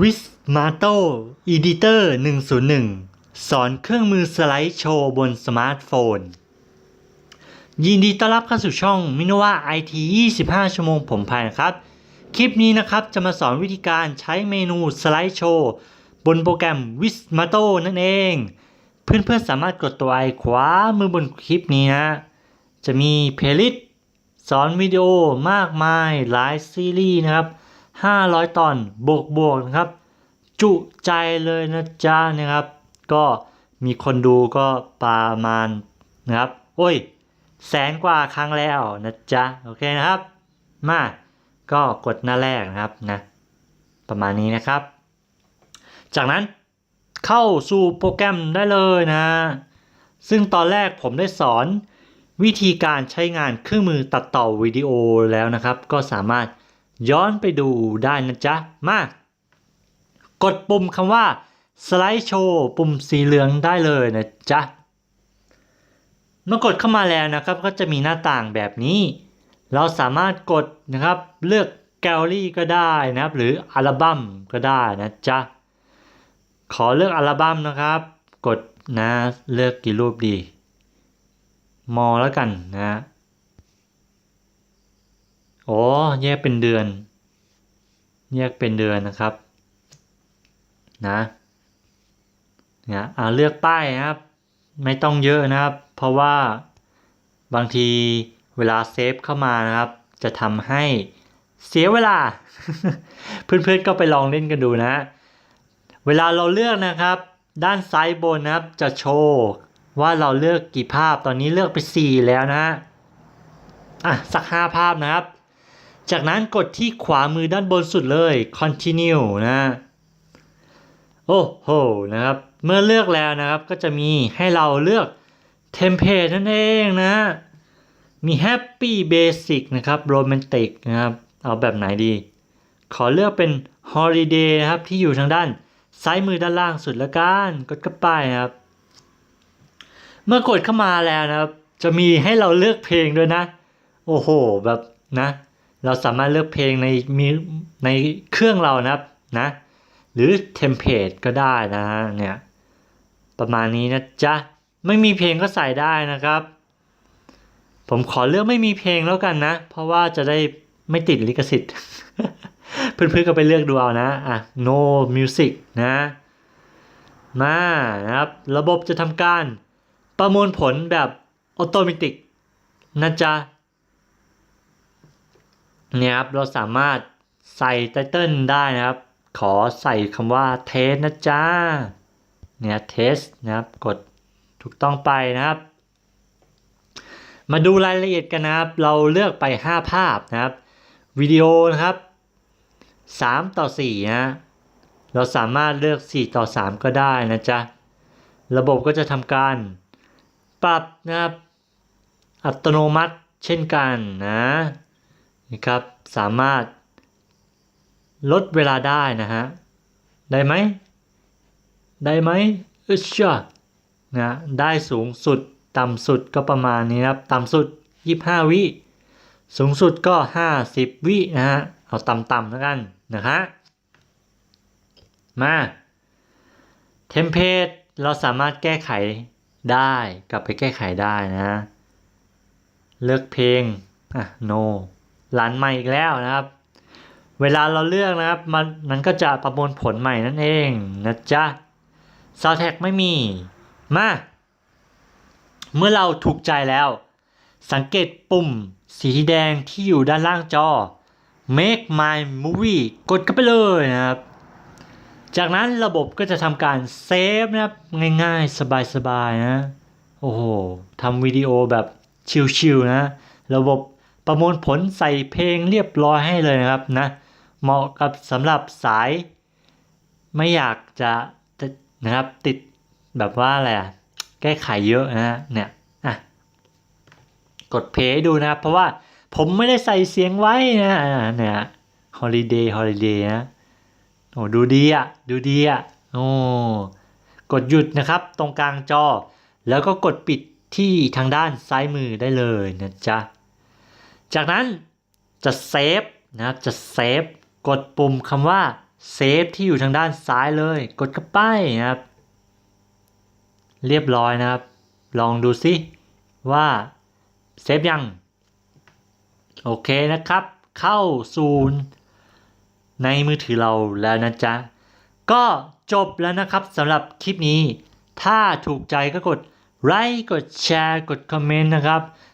Wismato Editor 101 สอนเครื่องมือสไลด์โชว์บนสมาร์ทโฟน ยินดีต้อนรับเข้าสู่ช่องมินว่า IT 25 ชั่วโมงผมพายนะครับ คลิปนี้นะครับจะมาสอนวิธีการใช้เมนูสไลด์โชว์บนโปรแกรม Wismato นั่นเอง เพื่อนๆสามารถกดตัวไอขวามือบนคลิปนี้นะ จะมีเพลย์ลิสต์สอนวิดีโอมากมายหลายซีรีส์นะครับ 500 ตอนบวกบวกนะครับ จุใจเลยนะจ๊ะนะครับ ก็มีคนดูก็ประมาณนะครับ โอ้ย แสนกว่าครั้งแล้วนะจ๊ะ โอเคนะครับ มาก็กดหน้าแรกนะครับนะ ประมาณนี้นะครับ จากนั้นเข้าสู่โปรแกรมได้เลยนะ ซึ่งตอนแรกผมได้สอนวิธีการใช้งานเครื่องมือตัดต่อวิดีโอแล้วนะครับ ก็สามารถ ย้อนไปดูได้นะจ๊ะ มาก กดปุ่มคำว่าสไลด์โชว์ปุ่มสีเหลืองได้เลยนะจ๊ะ เมื่อกดเข้ามาแล้วนะครับ ก็จะมีหน้าต่างแบบนี้ เราสามารถกดนะครับเลือกแกลเลอรี่ก็ได้นะครับ หรืออัลบั้มก็ได้นะจ๊ะ ขอเลือกอัลบั้มนะครับ กดนะเลือกกี่รูปดี มอแล้วกันนะ โอ้แยกเป็นเดือน แยกเป็นเดือนนะครับ นะเนี่ยอ่าเลือกป้ายนะครับ ไม่ต้องเยอะนะครับ เพราะว่าบางทีเวลาเซฟเข้ามานะครับ จะทำให้เสียเวลา เพื่อนๆก็ไปลองเล่นกันดูนะ เวลาเราเลือกนะครับ ด้านซ้ายบนนะครับ จะโชว์ว่าเราเลือกกี่ภาพตอนนี้เลือกไป 4 แล้วนะอะสัก 5 ภาพนะครับ จากนั้นกดที่ขวามือด้านบนสุดเลย continue นะ โอ้โห นะครับ เมื่อเลือกแล้วนะครับ ก็จะมีให้เราเลือกเทมเพลตนั่นเองนะ มี Happy Basic นะครับ Romantic นะครับ เอาแบบไหนดี ขอเลือกเป็น Holiday นะครับ ที่อยู่ทางด้านซ้ายมือด้านล่างสุดละกัน กดเข้าไปนะครับ เมื่อกดเข้ามาแล้วนะครับ จะมีให้เราเลือกเพลงด้วยนะ โอ้โห แบบนะ เราสามารถเลือกเพลงในมีในเครื่องเรานะครับนะหรือเทมเพลตก็ได้นะฮะเนี่ยประมาณนี้นะจ๊ะไม่มีเพลงก็ใส่ได้นะครับ ผมขอเลือกไม่มีเพลงแล้วกันนะ เพราะว่าจะได้ไม่ติดลิขสิทธิ์ เพื่อนๆก็ไปเลือกดูเอานะอะ no music นะมานะครับ ระบบจะทำการประมวลผลแบบออโตเมติกนะจ๊ะ เนี่ยครับเราสามารถใส่ไตเติลได้นะครับ ขอใส่คำว่าเทสนะจ๊ะเนี่ยเทสนะครับกดถูกต้องไปนะครับ มาดูรายละเอียดกันนะครับ เราเลือกไป 5 ภาพนะครับวิดีโอนะครับ 3 ต่อ4นะเราสามารถเลือก 4 ต่อ 3 ก็ได้นะจ๊ะ ระบบก็จะทำการปรับนะครับ อัตโนมัติเช่นกันนะ นะครับ สามารถลดเวลาได้นะฮะ ได้ไหม ได้ไหมอึชะนะได้สูงสุด ต่ำสุดก็ประมาณนี้ครับ ต่ำสุด 25 วิ สูงสุดก็ 50 วินะฮะ เอาต่ำๆแล้วกันนะฮะ มาเทมเพลตเราสามารถแก้ไขได้กลับไปแก้ไขได้นะ เลือกเพลง อะ no รันใหม่อีกแล้วนะครับ เวลาเราเลือกนะครับ มันมันก็จะประมวลผลใหม่นั่นเองนะจ๊ะซาวแท็กไม่มี มา เมื่อเราถูกใจแล้ว สังเกตปุ่มสีแดงที่อยู่ด้านล่างจอ make my movie กดเข้าไปเลยนะครับ จากนั้นระบบก็จะทำการเซฟนะครับ ง่ายๆ สบายๆนะ โอ้โหทำวิดีโอแบบชิลๆนะ ระบบ ประมวลผลใส่เพลงเรียบร้อยให้เลยนะครับนะ เหมาะกับสำหรับสาย ไม่อยากจะนะครับติดแบบว่าอะไรอะแก้ไขเยอะนะเนี่ยอะกดเพลย์ให้ดูนะครับ เพราะว่าผมไม่ได้ใส่เสียงไว้นะเนี่ย holiday holiday นะโอ้ดูดีอะดูดีอะโอ้กดหยุดนะครับตรงกลางจอ แล้วก็กดปิดที่ทางด้านซ้ายมือได้เลยนะจ๊ะ จากนั้นจะเซฟนะครับจะเซฟกดปุ่มคำว่าเซฟที่อยู่ทางด้านซ้ายเลย กดเข้าไปนะครับ เรียบร้อยนะครับ ลองดูซิว่าเซฟยัง โอเคนะครับ เข้าสู่ในมือถือเราแล้วนะจ๊ะ ก็จบแล้วนะครับสำหรับคลิปนี้ ถ้าถูกใจก็กดไลค์กดแชร์ กดคอมเมนต์นะครับ